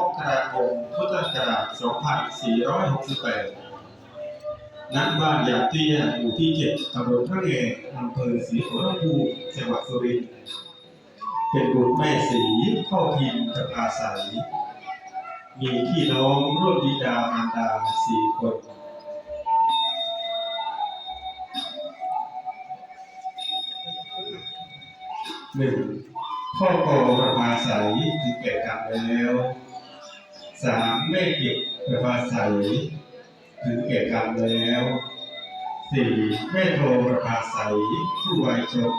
มกราคมพุทธศักราช 2468 ณ บ้านยางเตี้ยหมู่ที่ 7ตำบลพระแงอำเภอศรีโขทัยภูมิจังหวัดสุรินทร์ เป็นบุตรแม่สีพ่อพิมพ์ประภาสายมีพี่น้องร่วมบิดามารดาสี่คนหนึ่งพ่อกอประภาใสถึงแก่กรรมแล้ว สามแม่เก็บประภาใสถึงแก่กรรมแล้วสี่แม่โทรประภาใสผู้วัยชน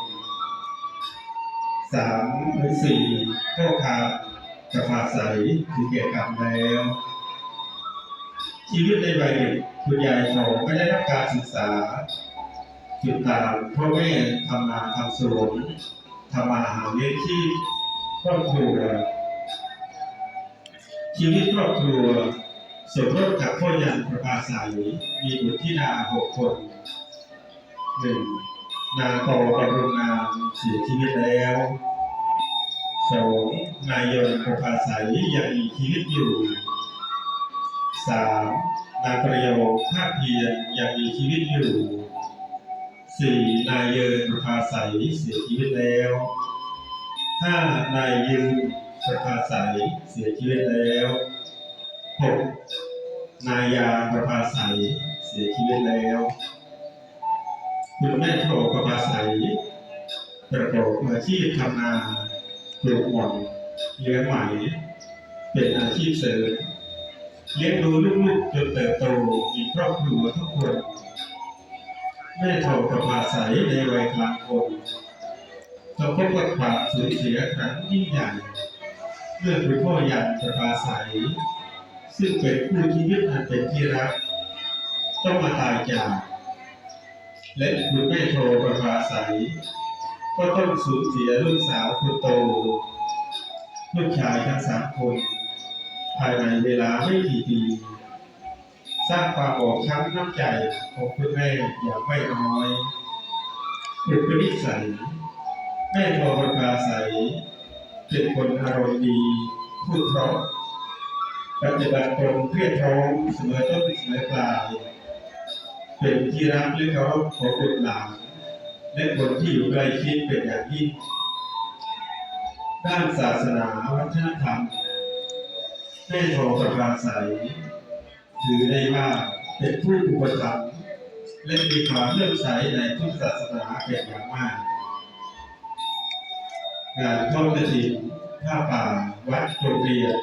สามหรือสี่พ่อคาประภาใสถึงแก่กรรมแล้ว ชีวิตในวัยเด็กคุณยายของไม่ได้รับการศึกษาติดตามพ่อแม่ทำนาทำสวนทำมาหาเลี้ยงชีพครอบครัว ชีวิตครอบครัวสมรสกับพ่อยันประภาสายมีบุตรธิดาหกคนหนึ่งนางกอบำรุงงามเสียชีวิตแล้วสองนายยนประภาสายยังมีชีวิตอยู่สามนางประโยคภาคเพียรยังมีชีวิตอยู่สี่นายเยินประภาใสเสียชีวิตแล้วห้านายยืน ประภาใสเสียชีวิตแล้วหกนายยาประภาใสเสียชีวิตแล้วคุณแม่โทประภาใสประกอบอาชีพทำนาปลูกหม่อนเลี้ยงไหมเป็นอาชีพเสริมเลี้ยงดูลูกๆจนเติบโตมีครอบครัวทุกคนแม่เฒ่าประภาใสในวัยกลางคนต้องพบกับความสูญเสียครั้งยิ่งใหญ่ เมื่อคุณพ่อยันประภาใสซึ่งเป็นผู้ชีวิตอันเป็นที่รัก ต้องมาตายจาก และคุณแม่โทประภาใสก็ต้องสูญเสียลูกสาวคนโต ลูกชายทั้งสามคน ภายในเวลาไม่กี่ปีสร้างความบอบช้ำน้ำใจของคุณแม่อย่างไม่น้อยอุปนิสัยแม่ทอประภาใส เป็นคนอารมณ์ดีพูดเพราะปฏิบัติตรงเพียรพร้อมเสมอต้นเสมอปลายเป็นที่รักและเคารพของบุตรหลานและคนที่อยู่ใกล้ชิดเป็นอย่างยิ่งด้านศาสนาวัฒนธรรมแม่ทอประภาใสถือได้ว่าเป็นผู้อุปถัมภ์และมีความเลื่อมใสในทุกศาสนาเป็นอย่างมาก งานทอดกฐินผ้าป่าวัดโรงเรียน